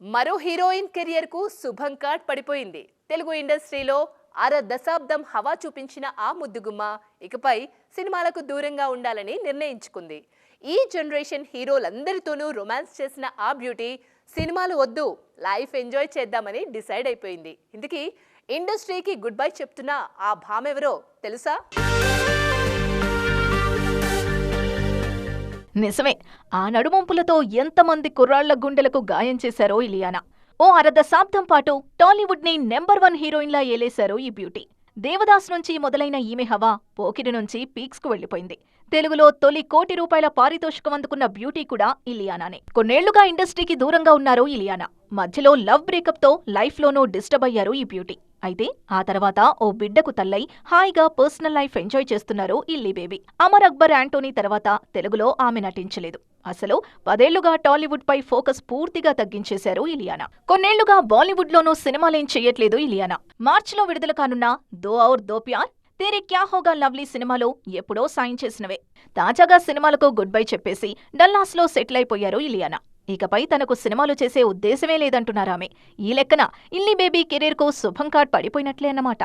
మరో హీరోయిన్ కెరియర్కు శుభం కార్డ్ పడిపోయింది. తెలుగు ఇండస్ట్రీలో అర దశాబ్దం హవా చూపించిన ఆ ముద్దుగుమ్మ ఇకపై సినిమాలకు దూరంగా ఉండాలని నిర్ణయించుకుంది. ఈ జనరేషన్ హీరోలందరితోనూ రొమాన్స్ చేసిన ఆ బ్యూటీ సినిమాలు వద్దు లైఫ్ ఎంజాయ్ చేద్దామని డిసైడ్ అయిపోయింది. ఇందుకీ ఇండస్ట్రీకి గుడ్ బై చెప్తున్న ఆ భామెవరో తెలుసా? నిజమే ఆ నడుమొంపులతో ఎంతమంది కుర్రాళ్ళ గుండెలకు గాయం చేశారో ఇలియానా. ఓ అర దశాబ్దం పాటు టాలీవుడ్ని నెంబర్ వన్ హీరోయిన్లా ఏలేశారు ఈ బ్యూటీ. దేవదాస్ నుంచి మొదలైన ఈమె హవా పోకిరి నుంచి పీక్స్కు వెళ్ళిపోయింది తెలుగులో తొలి కోటి రూపాయల పారితోషికం అందుకున్న బ్యూటీ కూడా ఇలియానానే. కొన్నేళ్ళుగా ఇండస్ట్రీకి దూరంగా ఉన్నారు ఇలియానా. మధ్యలో లవ్ బ్రేకప్తో లైఫ్లోనూ డిస్టర్బ్ అయ్యారు ఈ బ్యూటీ. అయితే ఆ తర్వాత ఓ బిడ్డకు తల్లై హాయిగా పర్సనల్ లైఫ్ ఎంజాయ్ చేస్తున్నారు ఇల్లీ బేబీ. అమర్ అక్బర్ యాంటోనీ తర్వాత తెలుగులో ఆమె నటించలేదు. అసలు పదేళ్ళుగా టాలీవుడ్ పై ఫోకస్ పూర్తిగా తగ్గించేశారు ఇలియానా. కొన్నేళ్ళుగా బాలీవుడ్ లోనూ సినిమాలేం చేయట్లేదు ఇలియానా. మార్చిలో విడుదల కానున్న దో ఔర్ దో ప్యార్ తేరే క్యా హోగా లవ్లీ సినిమాలో ఎప్పుడో సాయం చేసినవే. తాజాగా సినిమాలకు గుడ్ బై చెప్పేసి డల్లాస్లో సెటిల్ అయిపోయారు ఇలియానా. ఇకపై తనకు సినిమాలు చేసే ఉద్దేశమే లేదంటున్నారామె ఈ లెక్కన ఇల్లీ బేబీ కెరీర్కు శుభం కార్డ్ పడిపోయినట్లే అన్నమాట.